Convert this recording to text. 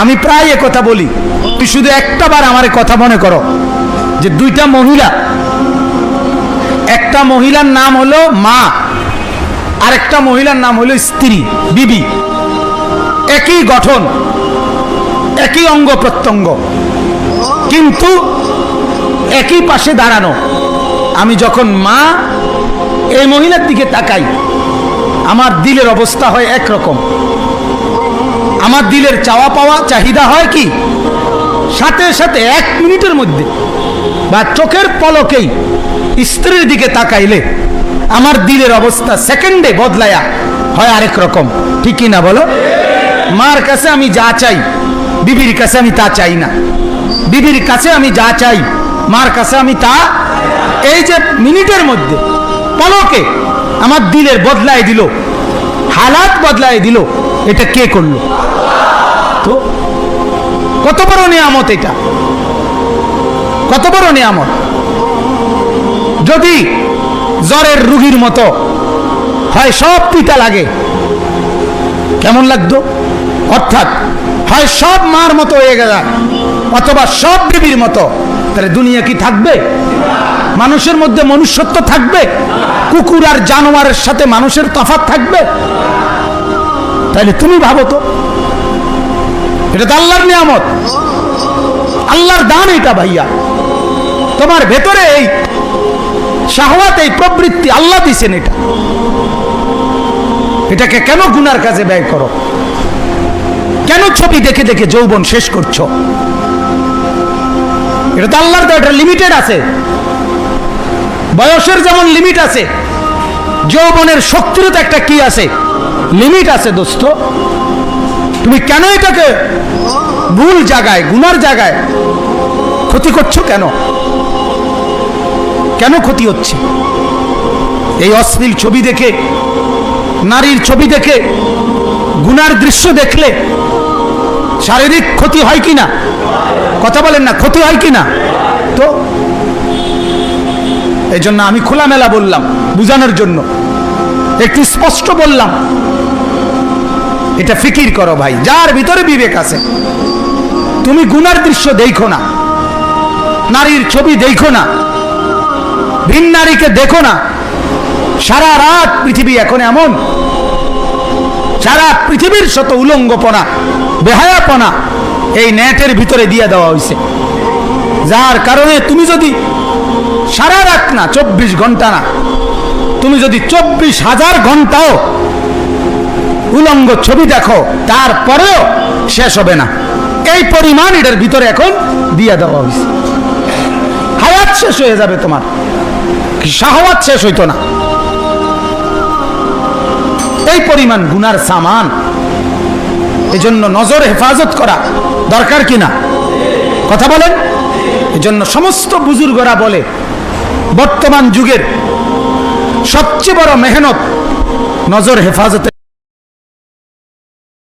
আমি প্রায় কথা বলি। তুই শুধু একটা বার আমার কথা মনে করো, যে দুইটা মহিলা। একটা মহিলার নাম হলো মা আর একটা মহিলার নাম হলো স্ত্রী, বিবি। একই গঠন, একই অঙ্গ প্রত্যঙ্গ। কিন্তু একই পাশে দাঁড়ানো। আমি যখন মা, এই মহিলার দিকে তাকাই, আমার দিলের অবস্থা হয় একরকম। আমার দিলের চাওয়া পাওয়া চাহিদা হয় কি? সাথে সাথে এক মিনিটের মধ্যে বা চোখের পলকেই স্ত্রীর দিকে তাকাইলে আমার দিলের অবস্থা সেকেন্ডে বদলায়া হয় আরেক রকম। ঠিক না বলো? মার কাছে আমি যা চাই, বিবির কাছে আমি তা চাই না। বিবির কাছে আমি যা চাই, মার কাছে আমি তা এই যে মিনিটের মধ্যে পলকে আমার দিলের বদলায় দিল, হালাত বদলায় দিল, এটা কে করল? তো? কত বড় নিয়ামত এটা? কত বড় নিয়ামত? যদি জ্বরের রুগীর মতো হয় সব পিতা লাগে, কেমন লাগতো? অর্থাৎ হয় সব মার মতো হয়ে গেল, অথবা সব বিবির মতো, তাহলে দুনিয়া কি থাকবে? মানুষের মধ্যে মনুষ্যত্ব থাকবে? কুকুর আর জানোয়ারের সাথে মানুষের তফাৎ থাকবে? তাহলে তুমি ভাবো তো। এটা তো আল্লাহর নিয়ামত। আল্লাহর দান এটা ভাইয়া। তোমার ভেতরে এই শাহওয়াত এই প্রবৃত্তি আল্লাহ দিছেন এটা। এটাকে কেন গুনার কাজে ব্যয় করো? কেন ছবি দেখে দেখে যৌবন শেষ করছ? এটা তো আল্লাহর দেওয়া, এটা লিমিটেড আছে। বয়সের যেমন লিমিট আছে যৌবনের শক্তিরও তো একটা কি আছে? লিমিট আছে দোস্ত। তুমি কেন এটাকে ভুল জায়গায়, গুনার জায়গায় ক্ষতি করছ কেন? কেন ক্ষতি হচ্ছে? এই অশ্লীল ছবি দেখে, নারীর ছবি দেখে, গুনার দৃশ্য দেখলে শারীরিক ক্ষতি হয় কি না? কথা বলেন না, ক্ষতি হয় কি না? তো, এই জন্য আমি খোলামেলা বললাম, বুঝানোর জন্য। একটু স্পষ্ট বললাম এটা ফিকির করো ভাই, যার ভিতরে বিবেক আছে। তুমি গুনার দৃশ্য দেখো না, নারীর ছবি দেখো না, ভিন নারীকে দেখো না। সারা রাত পৃথিবী এখন এমন, সারা পৃথিবীর শত উলঙ্গপনা, বেহায়াপনা এই নেটের ভিতরে দিয়ে দেওয়া হয়েছে যার কারণে তুমি যদি সারা রাত না, চব্বিশ ঘণ্টা না, তুমি যদি চব্বিশ হাজার ঘন্টাও উলঙ্গ ছবি দেখো, তারপরেও শেষ হবে না। এই পরিমাণ এটার ভিতরে এখন দিয়ে দেওয়া হয়েছে হায়াত শেষ হয়ে যাবে তোমার। শাহওয়াত শেষ হইতো না। এই পরিমাণ গুনার সামান, এজন্য নজর হেফাজত করা দরকার কিনা? কথা বলেন। এজন্য সমস্ত বুজুর্গরা বলে, বর্তমান যুগের সবচেয়ে বড় মেহনত নজর হেফাজতে